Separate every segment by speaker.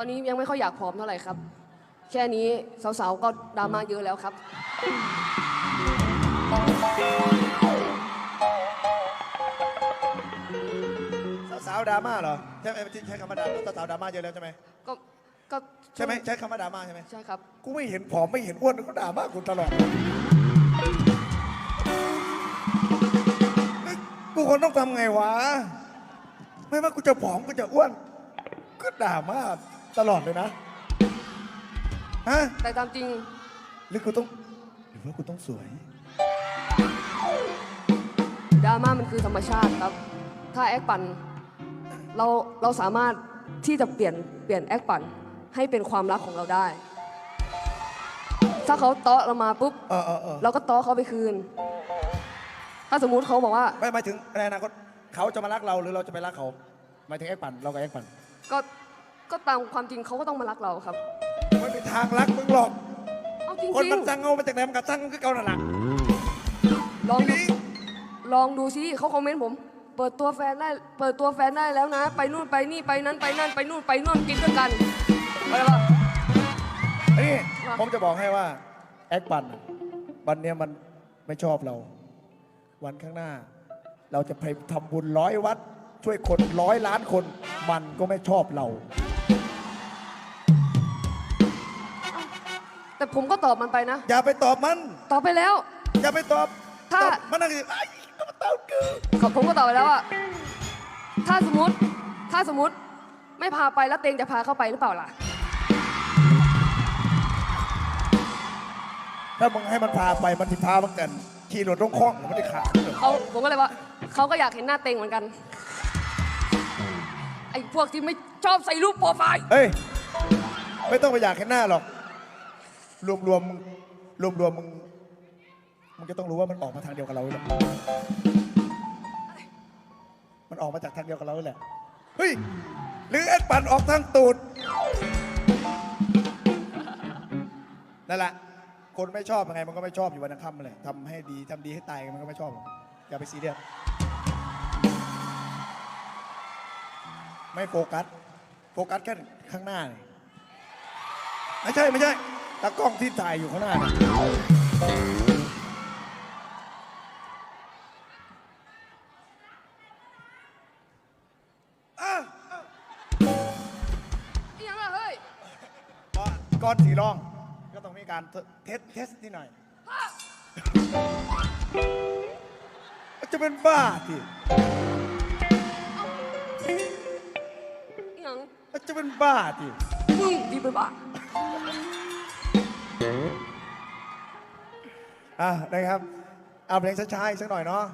Speaker 1: ตอนนี้ยังไม่ค่อยอยากผอมเท่าไหร่ครับ แค่นี้สาวๆก็ดราม่าเยอะแล้วครับ
Speaker 2: สาวๆดราม่าเหรอใช่ไหมที่ใช้คำว่าดราม่าสาวๆดราม่าเยอะแล้วใช่ไหม
Speaker 1: ก็ก็
Speaker 2: ใช่ไหมใช้คำว่าดราม่าใช่ไหม
Speaker 1: ใช่ครับ
Speaker 2: กูไม่เห็นผอมไม่เห็นอ้วนก็ด่ามากูตลอดเลยกูคนต้องทำไงวะ ไม่ว่ากูจะผอมกูจะอ้วน ก็ด่ามา ตลอดเลยนะ ฮะ
Speaker 1: แต่ตามจริง
Speaker 2: หรือกูต้อง หรือว่ากูต้องสวย
Speaker 1: ดราม่ามันคือธรรมชาติครับ ถ้าแอคปั่นเราเราสามารถที่จะเปลี่ยนเปลี่ยนแอคปั่นให้เป็นความรักของเราได้ ถ้าเขาเตาะเรามาปุ๊บ
Speaker 2: เออเออเออ
Speaker 1: เราก็เตาะเขาไปคืน ถ้าสมมุติเขาบอกว่า
Speaker 2: ไม่หมายถึงในอนาคตเขาจะมารักเราหรือเราจะไปรักเขาหมายถึงแอคปั่นเรากับแอคปั่น
Speaker 1: ก็ ก็ตามความจริงเขาก็ต้องมารักเราครับ
Speaker 2: ไม่มีทางรักมึงหรอก
Speaker 1: เอาจริง
Speaker 2: คน
Speaker 1: ๆ
Speaker 2: มันสั่งเอามาจากไหนมันก็สั่งก็เก่านั่นแหละ
Speaker 1: ลองดู
Speaker 2: นี่
Speaker 1: ลองดูสิเขาคอมเมนต์ผม เปิดตัวแฟนได้ เปิดตัวแฟนได้แล้วนะ ไปนู่นไปนี่ไปนั้นไปนั่นไปนู่นไปนู่นกินด้วยกันอะไรวะ
Speaker 2: นี่
Speaker 1: ว่า
Speaker 2: ผมจะบอกให้ว่า แอคปั่นอะวันเนี้ยมันไม่ชอบเรา วันข้างหน้า เราจะไปทำบุญร้อยวัด ช่วยคนร้อยล้านคน มันก็ไม่ชอบเรา
Speaker 1: แต่ผมก็ตอบมันไปนะ
Speaker 2: อย่าไปตอบมัน
Speaker 1: ตอบไปแล้ว
Speaker 2: อย่าไปตอบ
Speaker 1: ถ้า
Speaker 2: ตอบมันนั่งอยู่ไอ้ก็มาตอบกู
Speaker 1: ก็ผมก็ตอบไปแล้วว่าถ้าสมมติ ถ้าสมมติ ไม่พาไปแล้วเตงจะพาเข้าไปหรือเปล่าล่ะ
Speaker 2: ถ้ามึงให้มันพาไปมันถิพามันกัน ขี่รถลงคลองมันไม่ได้ขาด
Speaker 1: เขาผมก็เลยว่าเขาก็อยากเห็นหน้าเตงเหมือนกัน ไอ้พวกที่ไม่ชอบใส่รูปโปรไฟล์
Speaker 2: เฮ้ย ไม่ต้องไปอยากเห็นหน้าหรอก รวมรวมๆมึงรวมรวมๆมึงมึงจะต้องรู้ว่ามันออกมาทางเดียวกับเราเลยแหละมันออกมาจากทางเดียวกับเราเลยแหละ เฮ้ย หรือแอดปันออกทางตูด นั่นแหละ คนไม่ชอบยังไง มันก็ไม่ชอบอยู่วันนังค่ำเลยทำให้ดีทำดีให้ตายมันก็ไม่ชอบอกอย่าไปซีเรียส ไม่โฟกัส โฟกัสแค่ข้างหน้านี่ไม่ใช่ ไม่ใช่ ตากล้องที่ถ่ายอยู่ข้างหน้านี่อะ
Speaker 1: อิหยังอะเฮ้ย
Speaker 2: ก็ก้อนสีรอง ก็ต้องมีการเทสเทสนิดหน่อยจะเป็นบ้าที่
Speaker 1: อิหยัง
Speaker 2: จะเป็นบ้าที่
Speaker 1: มึงดีไปบ้า
Speaker 2: อะนะครับเอาเพลงช้าๆอีกสักหน่อยเนาะ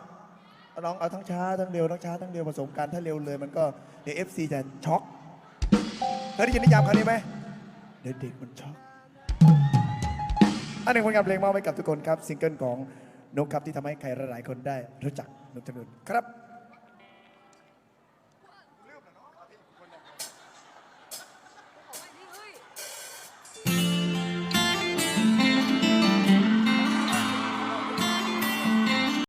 Speaker 2: เอาลองเอาทั้งช้าทั้งเร็วทั้งช้าทั้งเร็วผสมกันถ้าเร็วเลยมันก็เดี๋ยวเอฟซีจะช็อกเคยได้ยินนิยามคำนี้ไหมเด็กๆมันช็อกอันหนึ่งผลงานเพลงมอบให้กับทุกคนครับซิงเกิลของนกครับที่ทำให้ใครหลายๆคนได้รู้จักนกจำนวนครับ